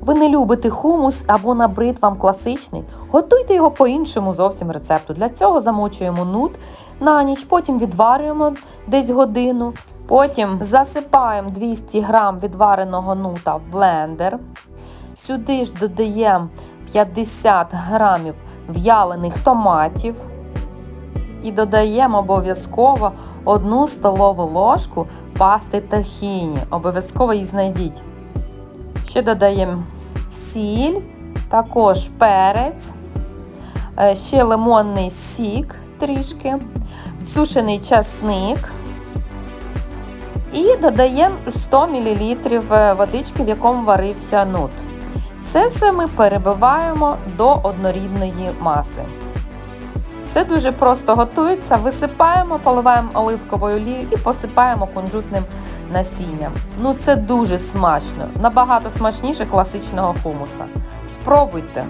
ви не любите хумус або набрид вам класичний, готуйте його по іншому зовсім рецепту. Для цього замочуємо нут на ніч, потім відварюємо десь годину. Потім засипаємо 200 г відвареного нута в блендер. Сюди ж додаємо 50 грамів в'ялених томатів. І додаємо обов'язково одну столову ложку пасти тахіні. Обов'язково її знайдіть. Ще додаємо сіль, також перець, е, ще лимонний сік трішки, сушений часник. І додаємо 100 мл водички, в якому варився нут. Це все ми перебиваємо до однорідної маси. Все дуже просто готується. Висипаємо, поливаємо оливковою олією і посипаємо кунжутним насінням. Ну це дуже смачно, набагато смачніше класичного хумуса. Спробуйте!